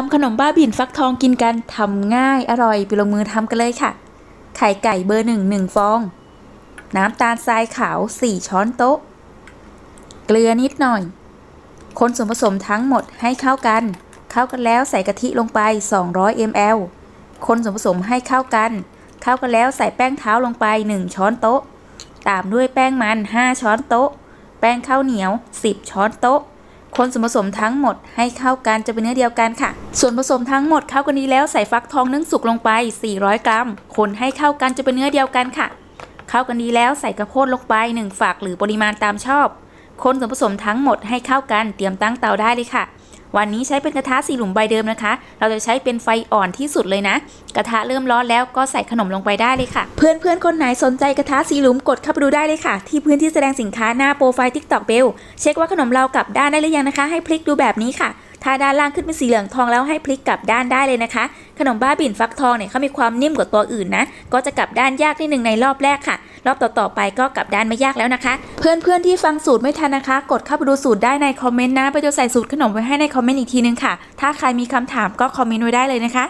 ทำขนมบ้าบิ่นฟักทองกินกันทำง่ายอร่อยไปลงมือทำกันเลยค่ะ ไข่ไก่เบอร์หนึ่งหนึ่งฟอง น้ำตาลทรายขาว 4 ช้อนโต๊ะ เกลือนิดหน่อย คนส่วนผสมทั้งหมดให้เข้ากัน เข้ากันแล้วใส่กะทิลงไป 200 ml คนส่วนผสมให้เข้ากัน เข้ากันแล้วใส่แป้งเท้าลงไป 1 ช้อนโต๊ะ ตามด้วยแป้งมัน 5 ช้อนโต๊ะ แป้งข้าวเหนียว 10 ช้อนโต๊ะ คนส่วนผสมทั้งหมดให้เข้ากันจะเป็นเนื้อเดียวกันค่ะ ส่วนผสมทั้งหมดเข้ากันดีแล้วใส่ฟักทองนึ่งสุกลงไป 400 กรัม คนให้เข้ากันจะเป็นเนื้อเดียวกันค่ะ เข้ากันดีแล้วใส่กระโพดลงไป 1ฝักหรือปริมาณตามชอบ คนส่วนผสมทั้งหมดให้เข้ากันเตรียมตั้งเตาได้เลยค่ะ วันนี้ใช้เป็นกระทะสี่หลุมใบเดิมนะคะ เราจะใช้เป็นไฟอ่อนที่สุดเลยนะ กระทะเริ่มร้อนแล้วก็ใส่ขนมลงไปได้เลยค่ะ เพื่อนเพื่อนๆคนไหนสนใจกระทะสีหลุมกดเข้าไปดูได้เลยค่ะ ที่พื้นที่แสดงสินค้าหน้าโปรไฟล์ TikTok เบลเช็คว่าขนมเรากลับด้านได้หรือยังนะคะ ให้พลิกดูแบบนี้ค่ะถ้าด้านล่างขึ้นเป็นสีเหลืองทองแล้วให้พลิกกลับด้านได้เลยนะคะ ขนมบ้าบิ่นฟักทองเนี่ยเขามีความนิ่มกว่าตัวอื่นนะ ก็จะกลับด้านยากนิดหนึ่งในรอบแรกค่ะรอบต่อๆไปก็กลับด้านไม่ยากแล้วนะคะ เพื่อนๆที่ฟังสูตรไม่ทันนะคะ กดเข้าไปดูสูตรได้ในคอมเมนต์นะไปจะใส่สูตรขนมไว้ให้ในคอมเมนต์อีกทีนึงค่ะ ถ้าใครมีคำถามก็คอมเมนต์ไว้ได้เลยนะคะ